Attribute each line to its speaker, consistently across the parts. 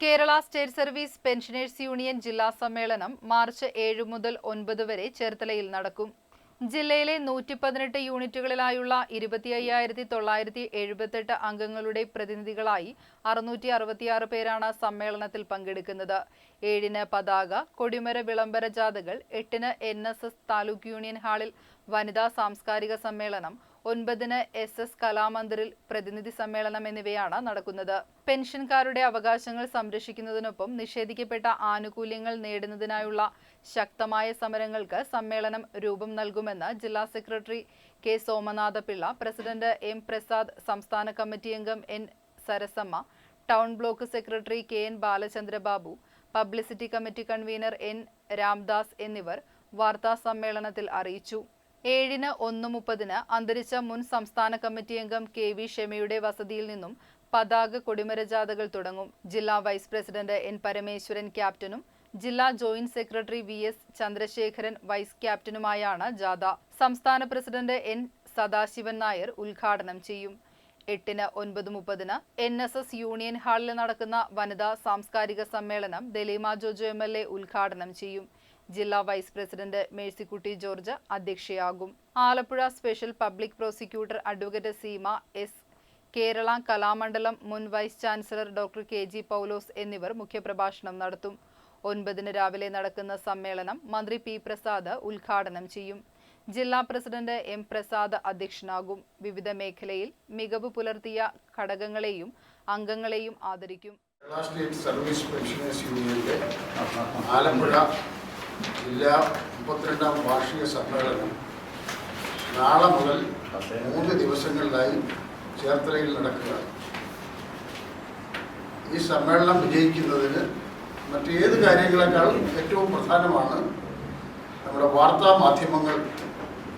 Speaker 1: Kerala state service pensioners union ജില്ലാ സമ്മേളനം March ഏഴ് മുതൽ ഒൻപത് വരെ ചേർത്തലയിൽ നടക്കും. ജില്ലയിലെ നൂറ്റി പതിനെട്ട് യൂണിറ്റുകളിലായുള്ള ഇരുപത്തി അയ്യായിരത്തി തൊള്ളായിരത്തി എഴുപത്തെട്ട് അംഗങ്ങളുടെ പ്രതിനിധികളായി അറുന്നൂറ്റി അറുപത്തിയാറ് പേരാണ് സമ്മേളനത്തിൽ പങ്കെടുക്കുന്നത്. ഏഴിന് പതാക കൊടിമര വിളംബര ജാഥകൾ എട്ടിന് എൻ താലൂക്ക് യൂണിയൻ ഹാളിൽ വനിതാ സാംസ്കാരിക സമ്മേളനം ഒൻപതിന് എസ് എസ് കലാമന്ദിറിൽ പ്രതിനിധി സമ്മേളനം എന്നിവയാണ് നടക്കുന്നത്. പെൻഷൻകാരുടെ അവകാശങ്ങൾ സംരക്ഷിക്കുന്നതിനൊപ്പം നിഷേധിക്കപ്പെട്ട ആനുകൂല്യങ്ങൾ നേടുന്നതിനായുള്ള ശക്തമായ സമരങ്ങൾക്ക് സമ്മേളനം രൂപം നൽകുമെന്ന് ജില്ലാ secretary K Somanatha Pillai president M Prasad സംസ്ഥാന കമ്മിറ്റി അംഗം N Sarasamma town block secretary K N Balachandrababu publicity committee convener N Ramdas എന്നിവർ വാർത്താ സമ്മേളനത്തിൽ അറിയിച്ചു. ഏഴിന് ഒന്ന് മുപ്പതിന് അന്തരിച്ച മുൻ സംസ്ഥാന കമ്മിറ്റി അംഗം കെ വി ഷെമയുടെ വസതിയിൽ നിന്നും പതാക കൊടിമര ജാഥകൾ തുടങ്ങും. ജില്ലാ വൈസ് പ്രസിഡന്റ് എൻ പരമേശ്വരൻ ക്യാപ്റ്റനും ജില്ലാ joint secretary V S Chandrasekharan vice ക്യാപ്റ്റനുമായാണ് ജാഥ. സംസ്ഥാന പ്രസിഡന്റ് എൻ സദാശിവൻ നായർ ഉദ്ഘാടനം ചെയ്യും. എട്ടിന് ഒൻപത് മുപ്പതിന് എൻ എസ് എസ് യൂണിയൻ ഹാളിൽ നടക്കുന്ന വനിതാ സാംസ്കാരിക സമ്മേളനം Daleema Jojo M L A ഉദ്ഘാടനം ചെയ്യും. ജില്ലാ vice president Mercykutty George അധ്യക്ഷയാകും. Alappuzha special public prosecutor advocate Seema S. Kerala Kalamandalam മുൻ vice chancellor doctor K. G. Paulose എന്നിവർ മുഖ്യപ്രഭാഷണം നടത്തും. ഒൻപതിന് രാവിലെ നടക്കുന്ന സമ്മേളനം മന്ത്രി പി. പ്രസാദ് ഉദ്ഘാടനം ചെയ്യും. ജില്ലാ പ്രസിഡന്റ് എം. പ്രസാദ് അധ്യക്ഷനാകും. വിവിധ മേഖലയിൽ മികവ് പുലർത്തിയ ഘടകങ്ങളെയും അംഗങ്ങളെയും ആദരിക്കും.
Speaker 2: സർവീസ് ആലപ്പുഴ ജില്ലാ മുപ്പത്തിരണ്ടാം വാർഷിക സമ്മേളനം നാളെ മുതൽ മൂന്ന് ദിവസങ്ങളിലായി ചേർത്തലയിൽ നടക്കുകയാണ്. ഈ സമ്മേളനം വിജയിക്കുന്നതിന് മറ്റേത് കാര്യങ്ങളെക്കാൾ ഏറ്റവും പ്രധാനമാണ് നമ്മുടെ വാർത്താ മാധ്യമങ്ങൾ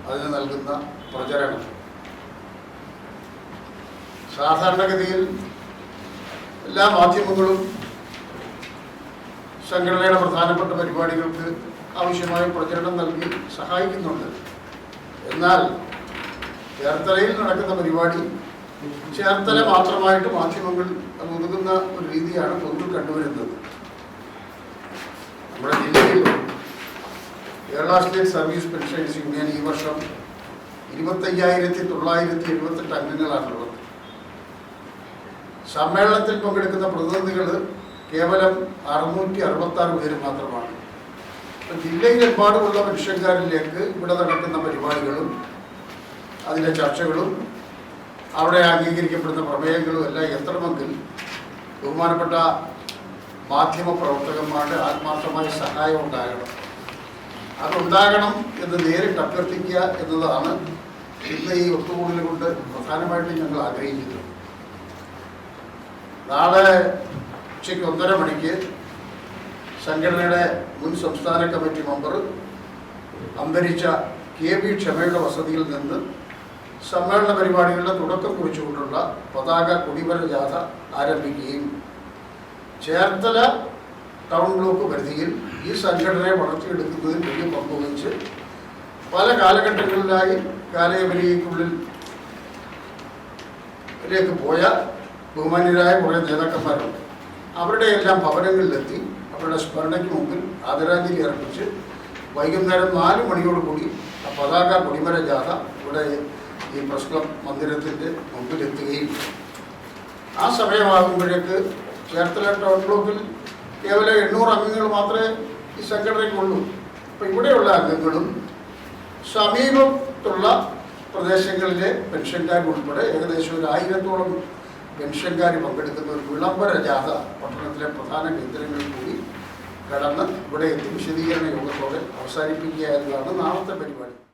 Speaker 2: അതിന് നൽകുന്ന പ്രചരണം. സാധാരണഗതിയിൽ എല്ലാ മാധ്യമങ്ങളും സംഘടനയുടെ പ്രധാനപ്പെട്ട പരിപാടികൾക്ക് ആവശ്യമായ പ്രചരണം നൽകി സഹായിക്കുന്നുണ്ട്. എന്നാൽ ചേർത്തലയിൽ നടക്കുന്ന പരിപാടി ചേർത്തല മാത്രമായിട്ട് മാധ്യമങ്ങൾ ഒതുങ്ങുന്ന ഒരു രീതിയാണ് പൊതുവിൽ കണ്ടുവരുന്നത്. നമ്മുടെ ജില്ലയിൽ Kerala state service pensions union ഈ വർഷം ഇരുപത്തയ്യായിരത്തി തൊള്ളായിരത്തി എഴുപത്തെട്ട് അംഗങ്ങളാണുള്ളത്. സമ്മേളനത്തിൽ പങ്കെടുക്കുന്ന പ്രതിനിധികൾ കേവലം അറുന്നൂറ്റി അറുപത്തി ആറ് പേര് മാത്രമാണ്. ജില്ലയിലെമ്പാടുമുള്ള മനുഷ്യക്കാരിലേക്ക് ഇവിടെ നടക്കുന്ന പരിപാടികളും അതിന്റെ ചർച്ചകളും അവിടെ അംഗീകരിക്കപ്പെടുന്ന പ്രമേയങ്ങളും എല്ലാം എത്തണമെങ്കിൽ ബഹുമാനപ്പെട്ട മാധ്യമ പ്രവർത്തകന്മാരുടെ ആത്മാർത്ഥമായ സഹായം ഉണ്ടാകണം. അതുണ്ടാകണം എന്ന് നേരിട്ട് അഭ്യർത്ഥിക്കുക എന്നതാണ് ഇന്ന് ഈ ഒത്തുകൂടൽ കൊണ്ട് പ്രധാനമായിട്ടും ഞങ്ങൾ ആഗ്രഹിക്കുന്നത്. നാളെ ഉച്ചയ്ക്ക് ഒന്നര മണിക്ക് സംഘടനയുടെ മുൻ സംസ്ഥാന കമ്മിറ്റി മെമ്പർ അന്തരിച്ച കെ വി ക്ഷമയുടെ വസതിയിൽ നിന്ന് സമ്മേളന പരിപാടികളുടെ തുടക്കം കുറിച്ചുകൊണ്ടുള്ള പതാക കുടിവര ജാഥ ആരംഭിക്കുകയും ചേർത്തല ടൗൺ ബ്ലോക്ക് പരിധിയിൽ ഈ സംഘടനയെ വളർത്തിയെടുക്കുന്നതിൽ വലിയ പങ്ക് വഹിച്ച് പല കാലഘട്ടങ്ങളിലായി കാലയവനിക്കുള്ളിൽ ലേക്ക് പോയ ബഹുമാന്യരായ കുറേ നേതാക്കന്മാരുണ്ട്. അവരുടെ എല്ലാം ഭവനങ്ങളിലെത്തി അവരുടെ സ്മരണയ്ക്ക് മുമ്പിൽ ആദരാഞ്ജലി അർപ്പിച്ച് വൈകുന്നേരം നാല് മണിയോടുകൂടി ആ പതാക കൊടിമര ജാഥ ഇവിടെ ഈ ക്ലബ് മന്ദിരത്തിന്റെ മുമ്പിലെത്തുകയും ആ സമയമാകുമ്പോഴേക്ക് ചേർത്തല ടൗൺ ബ്ലോക്കിൽ കേവലം എണ്ണൂറ് അംഗങ്ങൾ മാത്രമേ ഈ സംഘടനയ്ക്കുള്ളൂ. അപ്പം ഇവിടെയുള്ള അംഗങ്ങളും സമീപത്തുള്ള പ്രദേശങ്ങളിലെ പെൻഷൻകാർ ഉൾപ്പെടെ ഏകദേശം ഒരു ആയിരത്തോളം പെൻഷൻകാർ പങ്കെടുക്കുന്ന ഒരു വിളംബര ജാഥ പട്ടണത്തിലെ പ്രധാന കേന്ദ്രങ്ങളിൽ കടന്ന് ഇവിടെ എത്തി വിശദീകരണ യോഗത്തോടെ അവസാനിപ്പിക്കുക എന്നതാണ് നാളത്തെ പരിപാടി.